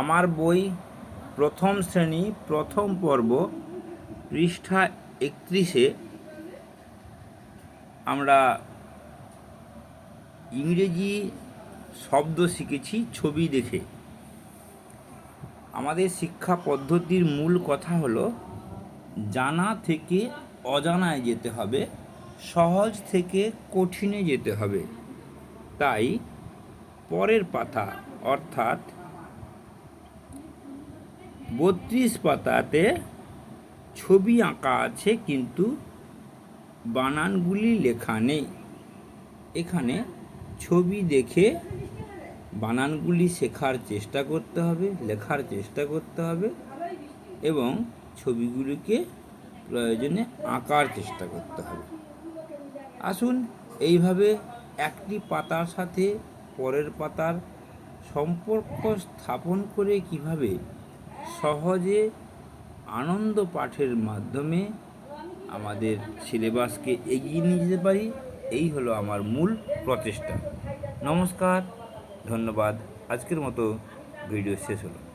আমার বই প্রথম শ্রেণি, প্রথম পর্ব, পৃষ্ঠা একত্রিশে আমরা ইংরেজি শব্দ শিখেছি, ছবি দেখে। আমাদের শিক্ষা পদ্ধতির মূল কথা হলো, জানা থেকে অজানায় যেতে হবে, সহজ থেকে কঠিনে যেতে হবে। তাই পরের পাতা, অর্থাৎ বত্রিশ পাতাতে ছবি আঁকা আছে, কিন্তু বানানগুলি লেখা নেই। এখানে ছবি দেখে বানানগুলি শেখার চেষ্টা করতে হবে, লেখার চেষ্টা করতে হবে এবং ছবিগুলিকে প্রয়োজনে আঁকার চেষ্টা করতে হবে। আসুন, এইভাবে একটি পাতার সাথে পরের পাতার সম্পর্ক স্থাপন করে কীভাবে সহজে আনন্দ পাঠের মাধ্যমে আমাদের সিলেবাসকে এগিয়ে নিয়ে যেতে পারি। এই হলো আমার মূল প্রচেষ্টা। নমস্কার, ধন্যবাদ। আজকের মতো ভিডিও শেষ হলো।